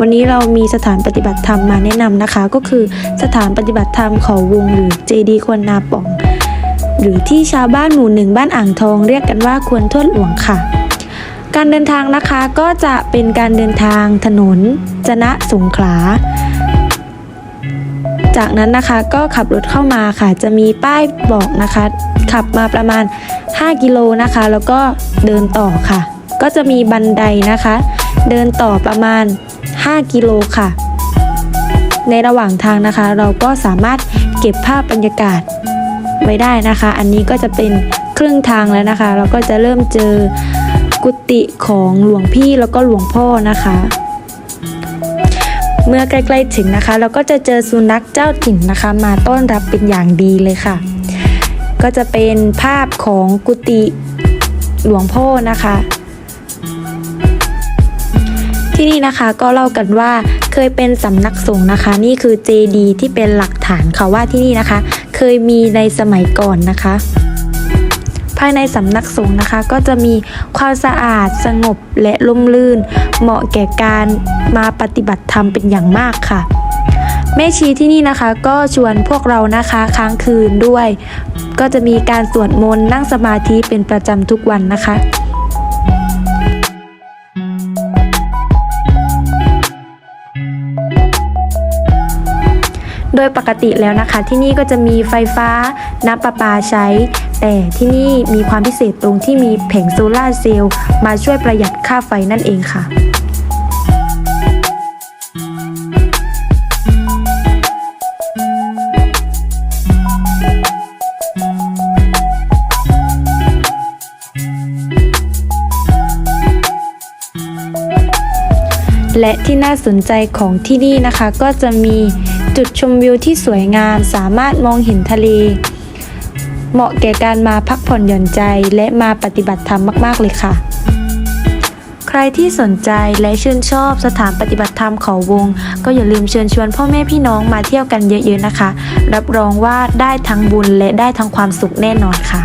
วันนี้เรามีสถานปฏิบัติธรรมมาแนะนำนะคะ ก็คือสถานปฏิบัติธรรมเขาวงหรือเจดีควรนาป่อง หรือที่ชาวบ้านหมู่หนึ่งบ้านอ่างทองเรียกกันว่าควรทวดหลวงค่ะ การเดินทางนะคะก็จะเป็นการเดินทางถนน จนะสงขลาจากนั้นนะคะก็ขับรถเข้ามาค่ะ จะมีป้ายบอกนะคะ ขับมาประมาณ 5 กิโลนะคะ แล้วก็เดินต่อค่ะ ก็จะมีบันไดนะคะ เดินต่อประมาณ 5 กิโลค่ะ ในระหว่างทางนะคะ เราก็สามารถเก็บภาพบรรยากาศไว้ได้นะคะ อันนี้ก็จะเป็นครึ่งทางแล้วนะคะ เราก็จะเริ่มเจอกุฏิของหลวงพี่แล้วก็หลวงพ่อนะคะ เมื่อใกล้ๆถึงนะคะ เราก็จะเจอสุนัขเจ้าถิ่นนะคะ มาต้อนรับเป็นอย่างดีเลยค่ะ ก็จะเป็นภาพของกุฏิหลวงพ่อนะคะ ที่นี่นะคะก็เล่ากันว่าเคยเป็นสำนักสงฆ์นะคะ นี่คือเจดีที่เป็นหลักฐานค่ะว่าที่นี่นะคะ เคยมีในสมัยก่อนนะคะ ภายในสำนักสงฆ์นะคะ ก็จะมีความสะอาดสงบและร่มรื่น เหมาะแก่การมาปฏิบัติธรรมเป็นอย่างมากค่ะแม่ชีที่นี่นะคะก็ชวนพวกเรานะคะค้างคืนด้วย ก็จะมีการสวดมนต์นั่งสมาธิเป็นประจำทุกวันนะคะ โดยปกติแล้วนะคะที่นี่ก็จะมีไฟฟ้าน้ำประปาใช้ แต่ที่นี่มีความพิเศษตรงที่มีแผงโซลาร์เซลล์มาช่วยประหยัดค่าไฟนั่นเองค่ะ และที่น่าสนใจของที่นี่นะคะ ก็จะมีจุดชมวิวที่สวยงาม สามารถมองเห็นทะเล เหมาะแก่การมาพักผ่อนหย่อนใจ และมาปฏิบัติธรรมมากๆเลยค่ะ ใครที่สนใจและชื่นชอบสถานปฏิบัติธรรมเขาวง ก็อย่าลืมเชิญชวนพ่อแม่พี่น้องมาเที่ยวกันเยอะๆนะคะ รับรองว่าได้ทั้งบุญและได้ทั้งความสุขแน่นอนค่ะ